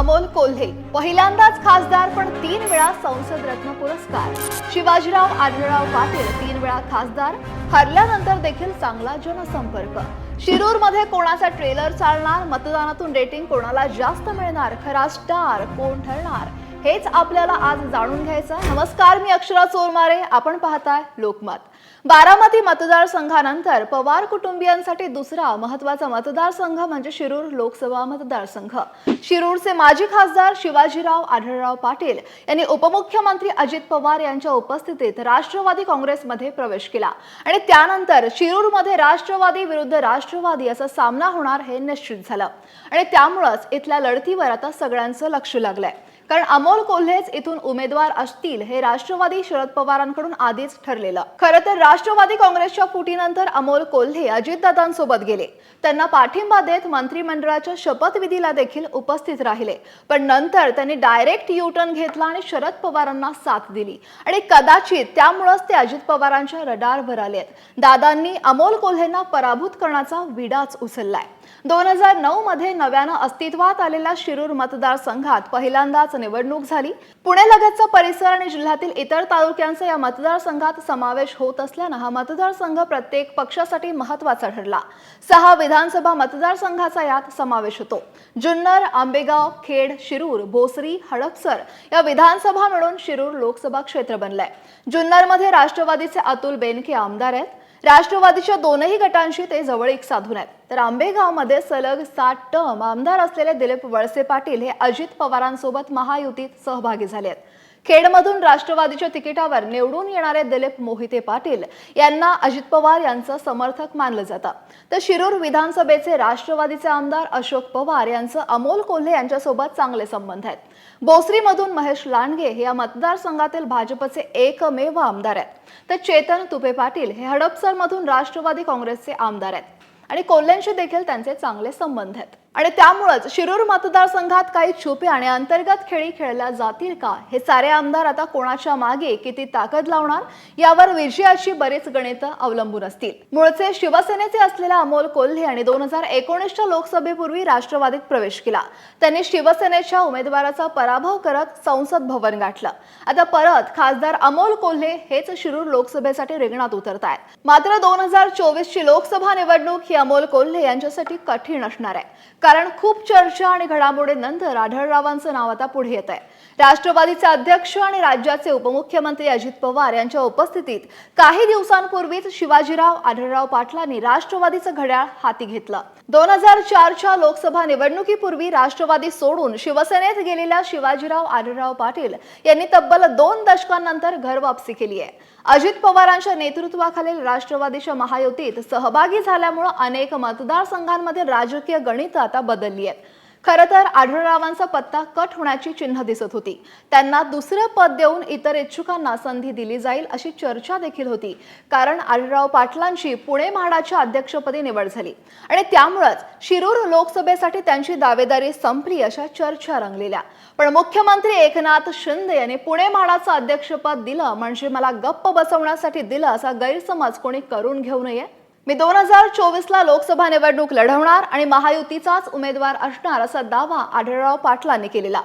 अमोल कोल्हे पहिल्यांदाच खासदार पण तीन वेळा संसद रत्न पुरस्कार. शिवाजीराव आढळराव पाटील तीन वेळा खासदार. हरल्यानंतर देखील चांगला जनसंपर्क. शिरूरमध्ये कोणाचा ट्रेलर चालणार? मतदानातून रेटिंग कोणाला जास्त मिळणार? खरा स्टार कोण ठरणार? हेच आपल्याला आज जाणून घ्यायचं नमस्कार मी अक्षरा चोरमारे. आपण पाहताय लोकमत. बारामती मतदारसंघानंतर पवार कुटुंबियांसाठी दुसरा महत्त्वाचा मतदारसंघ म्हणजे शिरूर लोकसभा मतदारसंघ. शिरूरचे माजी खासदार शिवाजीराव आढळराव पाटील यांनी उपमुख्यमंत्री अजित पवार यांच्या उपस्थितीत राष्ट्रवादी काँग्रेसमध्ये प्रवेश केला आणि त्यानंतर शिरूरमध्ये राष्ट्रवादी विरुद्ध राष्ट्रवादी असा सामना होणार हे निश्चित झालं. आणि त्यामुळंच इथल्या लढतीवर आता सगळ्यांचं लक्ष लागलंय. कारण अमोल कोल्हेच इथून उमेदवार असतील हे राष्ट्रवादी शरद पवारांकडून आधीच ठरलेलं. खरं तर राष्ट्रवादी काँग्रेसच्या फुटीनंतर अमोल कोल्हे अजितदादांसोबत गेले. त्यांना पाठिंबा देत मंत्रिमंडळाच्या शपथविधीला देखील उपस्थित राहिले. पण नंतर त्यांनी डायरेक्ट यू टर्न घेतला आणि शरद पवारांना साथ दिली. आणि कदाचित त्यामुळंच ते अजित पवारांच्या रडारवर आलेत दादांनी अमोल कोल्हेंना पराभूत करण्याचा विडाच उचललाय. दोन हजार नऊ मध्ये नव्यानं अस्तित्वात आलेल्या शिरूर मतदारसंघात पहिल्यांदाच निवडणूक झाली. पुणे लगतचा परिसर आणि जिल्ह्यातील इतर तालुक्यांचा या मतदारसंघात समावेश होत असल्यानं हा मतदारसंघ प्रत्येक पक्षासाठी महत्त्वाचा ठरला. सहा विधानसभा मतदारसंघाचा यात समावेश होतो. जुन्नर आंबेगाव खेड शिरूर भोसरी हडपसर या विधानसभा मिळून शिरूर लोकसभा क्षेत्र बनलंय. जुन्नरमध्ये राष्ट्रवादीचे अतुल बेनके आमदार आहेत. राष्ट्रवादीच्या दोनही गटांशी ते जवळीक साधून आहेत. तर आंबेगावमध्ये सलग सात टर्म आमदार असलेले दिलीप वळसे पाटील हे अजित पवारांसोबत महायुतीत सहभागी झाले आहेत. खेडमधून राष्ट्रवादीच्या तिकिटावर निवडून येणारे दिलीप मोहिते पाटील यांना अजित पवार यांचं समर्थक मानलं जातं. तर शिरूर विधानसभेचे राष्ट्रवादीचे आमदार अशोक पवार यांचं अमोल कोल्हे यांच्यासोबत चांगले संबंध आहेत. बोसरीमधून महेश लांडगे हे या मतदारसंघातील भाजपचे एकमेव आमदार आहेत. तर चेतन तुपे पाटील हे हडपसरमधून राष्ट्रवादी काँग्रेसचे आमदार आहेत. आणि कोल्ह्यांशी देखील त्यांचे चांगले संबंध आहेत. आणि त्यामुळेच शिरूर मतदारसंघात काही छुपे आणि अंतर्गत खेळी खेळल्या जातील का? हे सारे आमदार आता कोणाच्या मागे किती ताकद लावणार? यावर विजयाची बरीच गणित अवलंबून असतील. मूळचे शिवसेनेचे असलेल्या अमोल कोल्हे आणि दोन हजार एकोणीसच्या लोकसभेपूर्वी राष्ट्रवादीत प्रवेश केला. त्यांनी शिवसेनेच्या उमेदवाराचा पराभव करत संसद भवन गाठलं. आता परत खासदार अमोल कोल्हे हेच शिरूर लोकसभेसाठी रिंगणात उतरत आहेत मात्र दोन हजार चोवीस ची लोकसभा निवडणूक ही अमोल कोल्हे यांच्यासाठी कठीण असणार आहे. कारण खूप चर्चा आणि घडामोडीनंतर आढळरावांचं नाव आता पुढे येत आहे राष्ट्रवादीचे अध्यक्ष आणि राज्याचे उपमुख्यमंत्री अजित पवार यांच्या उपस्थितीत काही दिवसांपूर्वीच शिवाजीराव आढळराव पाटलांनी राष्ट्रवादीचं घड्याळ हाती घेतलं. दोन हजार चारच्या लोकसभा निवडणुकीपूर्वी राष्ट्रवादी सोडून शिवसेनेत गेलेल्या शिवाजीराव आढळराव पाटील यांनी तब्बल दोन दशकांनंतर घर वापसी केली आहे. अजित पवारांच्या नेतृत्वाखालील राष्ट्रवादीच्या महायुतीत सहभागी झाल्यामुळे अनेक मतदारसंघांमध्ये राजकीय गणित आता बदलली आहेत. खरं तर आढळरावांचा पत्ता कट होण्याची चिन्ह दिसत होती. त्यांना दुसरं पद देऊन इतर इच्छुकांना संधी दिली जाईल अशी चर्चा देखील होती. कारण आढळराव पाटलांची पुणे म्हाडाच्या अध्यक्षपदी निवड झाली. आणि त्यामुळंच शिरूर लोकसभेसाठी त्यांची दावेदारी संपली अशा चर्चा रंगलेल्या. पण मुख्यमंत्री एकनाथ शिंदे यांनी पुणे म्हाडाचं अध्यक्षपद दिलं म्हणजे मला गप्प बसवण्यासाठी दिलं असा गैरसमज कोणी करून घेऊ नये? मी दोन हजार चोवीस ला लोकसभा निवडणूक लढवणार आणि महायुतीचाच उमेदवार असणार असा दावा आढळराव पाटलांनी केलेला.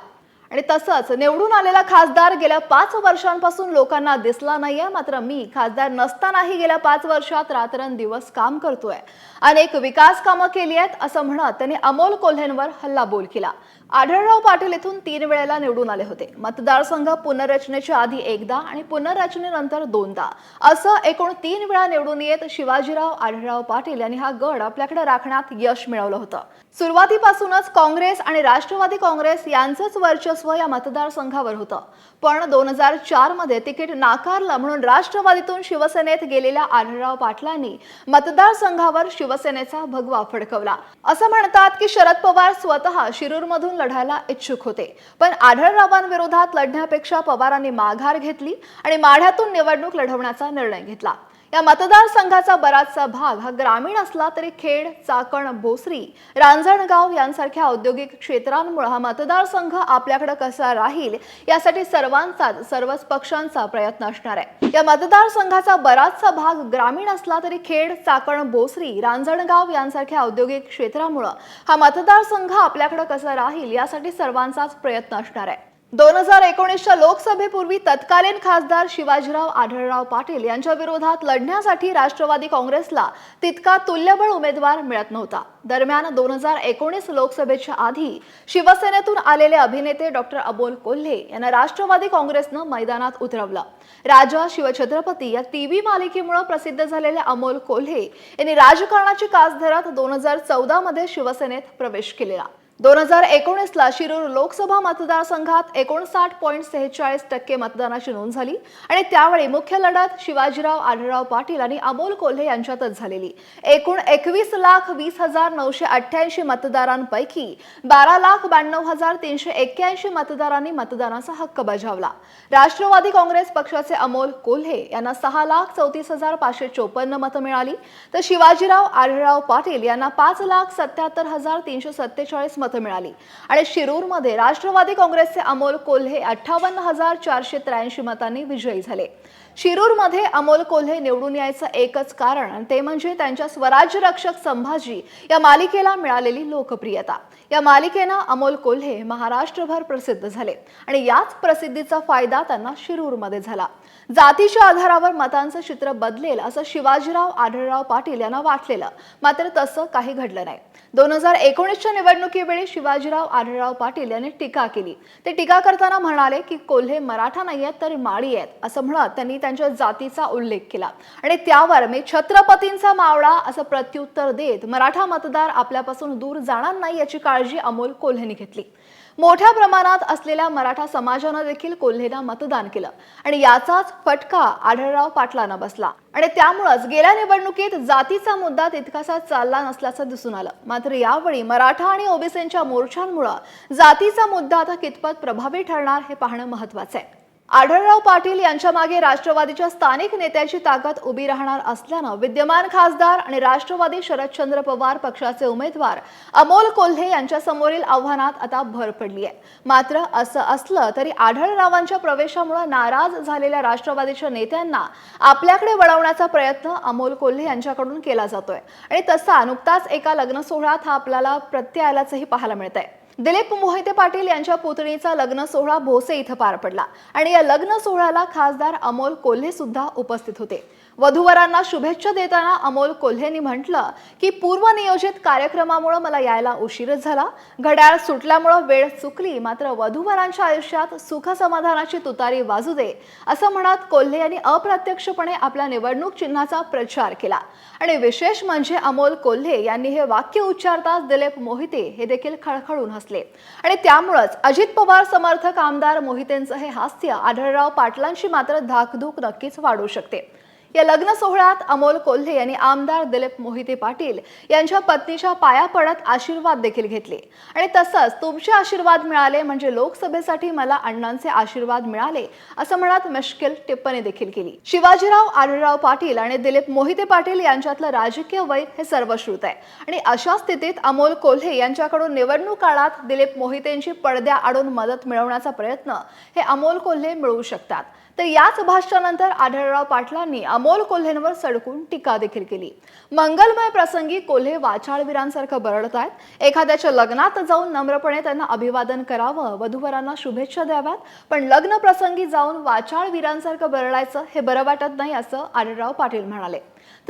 आणि तसंच निवडून आलेला खासदार गेल्या पाच वर्षांपासून लोकांना दिसला नाहीये मात्र मी खासदार नसतानाही गेल्या पाच वर्षात रात्रंदिवस काम करतोय. अनेक विकास कामं केली आहेत असं म्हणत त्यांनी अमोल कोल्हेंवर हल्लाबोल केला. आढळराव पाटील येथून तीन वेळेला निवडून आले होते. मतदारसंघ पुनर्रचनेच्या आधी एकदा आणि पुनर्रचनेनंतर दोनदा. असं एकूण तीन वेळा निवडून येत शिवाजीराव आढळराव पाटील यांनी हा गड आपल्याकडे राखण्यात यश मिळवलं होतं. सुरुवातीपासूनच काँग्रेस आणि राष्ट्रवादी काँग्रेस यांचंच वर्चस्व या मतदारसंघावर होतं. पण दोन हजार चारमध्ये तिकीट नाकारलं म्हणून राष्ट्रवादीतून शिवसेनेत गेलेल्या आढळराव पाटलांनी मतदारसंघावर शिवसेनेचा भगवा फडकवला. असं म्हणतात की शरद पवार स्वतः शिरूरमधून लढायला इच्छुक होते. पण आढळरावांविरोधात लढण्यापेक्षा पवारांनी माघार घेतली आणि माढ्यातून निवडणूक लढवण्याचा निर्णय घेतला. या मतदारसंघाचा बराचसा भाग हा ग्रामीण असला तरी खेड चाकण भोसरी रांजणगाव यांसारख्या औद्योगिक क्षेत्रांमुळे हा मतदारसंघ आपल्याकडे कसा राहील यासाठी सर्वांचाच सर्वच पक्षांचा प्रयत्न असणार आहे. या मतदारसंघाचा बराचसा भाग ग्रामीण असला तरी खेड चाकण भोसरी रांजणगाव यांसारख्या औद्योगिक क्षेत्रामुळे हा मतदारसंघ आपल्याकडे कसा राहील यासाठी सर्वांचाच प्रयत्न असणार आहे. दोन हजार एकोणीसच्या लोकसभेपूर्वी तत्कालीन खासदार शिवाजीराव आढळराव पाटील यांच्या विरोधात लढण्यासाठी राष्ट्रवादी काँग्रेसला तितका तुल्यबळ उमेदवार मिळत नव्हता. दरम्यान दोन हजार एकोणीस लोकसभेच्या आधी शिवसेनेतून आलेले अभिनेते डॉक्टर अबोल कोल्हे यांना राष्ट्रवादी काँग्रेसनं मैदानात उतरवलं. राजा शिवछत्रपती या टीव्ही मालिकेमुळे प्रसिद्ध झालेले अमोल कोल्हे यांनी राजकारणाची कास धरत दोन हजार चौदा मध्ये शिवसेनेत प्रवेश केलेला. दोन हजार एकोणीसला शिरूर लोकसभा मतदारसंघात एकोणसाठ पॉईंट सेहेचाळीस टक्के मतदानाची नोंद झाली आणि त्यावेळी मुख्य लढत शिवाजीराव आढळराव पाटील आणि अमोल कोल्हे यांच्यातच झालेली. एकूण एकवीस लाख वीस हजार नऊशे अठ्ठ्याऐंशी मतदारांपैकी बारा लाख ब्याण्णव हजार तीनशे एक्क्याऐंशी मतदारांनी मतदानाचा हक्क बजावला. राष्ट्रवादी काँग्रेस पक्षाचे अमोल कोल्हे यांना सहा लाख चौतीस हजार पाचशे चोपन्न मतं मिळाली. तर शिवाजीराव आढळराव पाटील यांना पाच लाख सत्याहत्तर हजार तीनशे सत्तेचाळीस मतं मिळाली. आणि शिरूरमध्ये राष्ट्रवादी काँग्रेसचे अमोल कोल्हे अठ्ठावन्न हजार चारशे त्र्याऐंशी मतांनी विजयी झाले. शिरूरमध्ये अमोल कोल्हे निवडून यायचं एकच कारण ते म्हणजे त्यांच्या स्वराज्य रक्षक संभाजी या मालिकेला मिळालेली लोकप्रियता. या मालिकेनं अमोल कोल्हे महाराष्ट्रभर प्रसिद्ध झाले आणि याच प्रसिद्धीचा फायदा त्यांना शिरूरमध्ये झाला. जातीच्या आधारावर मतांचं चित्र बदलेल असं शिवाजीराव आढळराव पाटील यांना वाटलेलं मात्र तसं काही घडलं नाही. दोन हजार एकोणीसच्या निवडणुकीवेळी शिवाजीराव आढळराव पाटील यांनी टीका केली. ते टीका करताना म्हणाले की कोल्हे मराठा नाही आहेत तर माळी आहेत असं म्हणत त्यांनी त्यांच्या जातीचा उल्लेख केला. आणि त्यावर मी छत्रपतींचा मावळा असं प्रत्युत्तर देत मराठा मतदार आपल्यापासून दूर जाणार नाही याची काळजी अमोल कोल्हेनी घेतली. मोठ्या प्रमाणात असलेल्या मराठा समाजानं देखील कोल्हेला मतदान केलं. आणि याचाच फटका आढळराव पाटलांना बसला. आणि त्यामुळंच गेल्या निवडणुकीत जातीचा मुद्दा तितकासा चालला नसल्याचं दिसून आलं. मात्र यावेळी मराठा आणि ओबीसींच्या मोर्चांमुळं जातीचा मुद्दा आता कितपत प्रभावी ठरणार हे पाहणं महत्वाचं आहे. आढळराव पाटील यांच्या मागे राष्ट्रवादीच्या स्थानिक नेत्याची ताकद उभी राहणार असल्यानं विद्यमान खासदार आणि राष्ट्रवादी शरदचंद्र पवार पक्षाचे उमेदवार अमोल कोल्हे यांच्या समोरील आव्हानात आता भर पडली आहे. मात्र असं असलं तरी आढळरावांच्या प्रवेशामुळे नाराज झालेल्या राष्ट्रवादीच्या नेत्यांना आपल्याकडे वळवण्याचा प्रयत्न अमोल कोल्हे यांच्याकडून केला जातोय. आणि तसा नुकताच एका लग्न सोहळ्यात हा आपल्याला प्रत्यय आल्याचंही पाहायला मिळत आहे दिलीप मोहिते पाटील यांच्या पुतणीचा लग्न सोहळा भोसे इथं पार पडला. आणि या लग्न सोहळ्याला खासदार अमोल कोल्हे सुद्धा उपस्थित होते. वधूवरांना शुभेच्छा देताना अमोल कोल्हेनी म्हटलं की पूर्वनियोजित कार्यक्रमामुळे मला यायला उशीरच झाला. घड्याळ सुटल्यामुळं वेळ चुकली मात्र वधूवरांच्या आयुष्यात सुख समाधानाची तुतारी वाजू दे असं म्हणत कोल्हे यांनी अप्रत्यक्षपणे आपल्या निवडणूक चिन्हाचा प्रचार केला. आणि विशेष म्हणजे अमोल कोल्हे यांनी हे वाक्य उच्चारताच दिलीप मोहिते हे देखील खळखळून हसले. आणि त्यामुळंच अजित पवार समर्थक आमदार मोहितेंचं हे हास्य आढळराव पाटलांची मात्र धाकधूक नक्कीच वाढू शकते. या लग्न सोहळ्यात अमोल कोल्हे यांनी आमदार दिलीप मोहिते पाटील यांच्या पत्नीच्या पाया पडत आशीर्वाद देखील घेतले. आणि तसंच तुमचे आशीर्वाद मिळाले म्हणजे लोकसभेसाठी मला अण्णांचे आशीर्वाद मिळाले असं म्हणत मुश्किल टिप्पणी देखील केली. शिवाजीराव आढळराव पाटील आणि दिलीप मोहिते पाटील यांच्यातलं राजकीय वैर हे सर्वश्रुत आहे. आणि अशा स्थितीत अमोल कोल्हे यांच्याकडून निवडणूक काळात दिलीप मोहितेंची पडद्या आडून मदत मिळवण्याचा प्रयत्न हे अमोल कोल्हे मिळवू शकतात. तर याच भाषणानंतर आढळराव पाटलांनी अमोल कोल्हेंवर सडकून टीका देखील केली. मंगलमय प्रसंगी कोल्हे वाचाळवीरांसारखं बरडत आहेत. एखाद्याच्या लग्नात जाऊन नम्रपणे त्यांना अभिवादन करावं वधूवरांना शुभेच्छा द्याव्यात पण लग्न प्रसंगी जाऊन वाचाळवीरांसारखं बरडायचं हे बरं वाटत नाही असं आढळराव पाटील म्हणाले.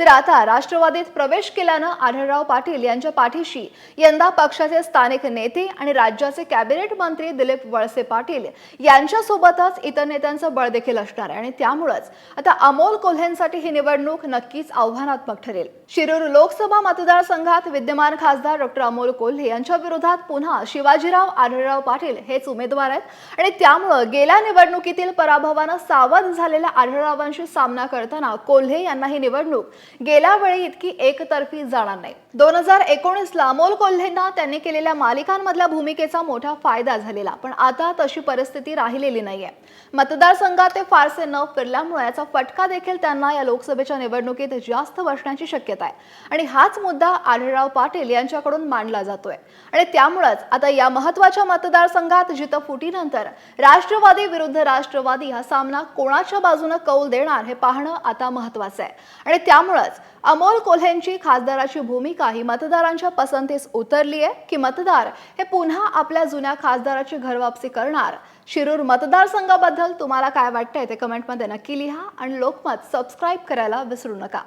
तर आता राष्ट्रवादीत प्रवेश केल्यानं आढळराव पाटील यांच्या पाठीशी यंदा पक्षाचे स्थानिक नेते आणि राज्याचे कॅबिनेट मंत्री दिलीप वळसे पाटील यांच्यासोबतच इतर नेत्यांचं बळ देखील असणार आहे. आणि त्यामुळंच आता अमोल कोल्हेंसाठी ही निवडणूक नक्कीच आव्हानात्मक ठरेल. शिरूर लोकसभा मतदारसंघात विद्यमान खासदार डॉक्टर अमोल कोल्हे यांच्या विरोधात पुन्हा शिवाजीराव आढळराव पाटील हेच उमेदवार आहेत. आणि त्यामुळं गेल्या निवडणुकीतील पराभवानं सावध झालेल्या आढळरावांशी सामना करताना कोल्हे यांना ही निवडणूक गेल्या वेळी इतकी एकतर्फी जाणार नाही दोन हजार एकोणीसला अमोल कोल्हेंना त्यांनी केलेल्या मालिकांमधल्या भूमिकेचा मोठा फायदा झालेला पण आता तशी परिस्थिती राहिलेली नाहीये. मतदारसंघात ते फारसे न फिरल्यामुळे याचा फटका देखील त्यांना या लोकसभेच्या निवडणुकीत जास्त बसण्याची शक्यता आहे. आणि हाच मुद्दा आढळराव पाटील यांच्याकडून मांडला जातोय. आणि त्यामुळेच आता या महत्त्वाच्या मतदारसंघात जिथं फुटीनंतर राष्ट्रवादी विरुद्ध राष्ट्रवादी हा सामना कोणाच्या बाजूने कौल देणार हे पाहणं आता महत्वाचं आहे. आणि त्यामुळेच अमोल कोल्हेंची खासदाराची भूमिका ही मतदारांच्या पसंतीस उतरली आहे की मतदार हे पुन्हा आपल्या जुन्या खासदाराची घरवापसी करणार? शिरूर मतदारसंघाबद्दल तुम्हाला काय वाटतंय ते कमेंटमध्ये नक्की लिहा आणि लोकमत सबस्क्राईब करायला विसरू नका.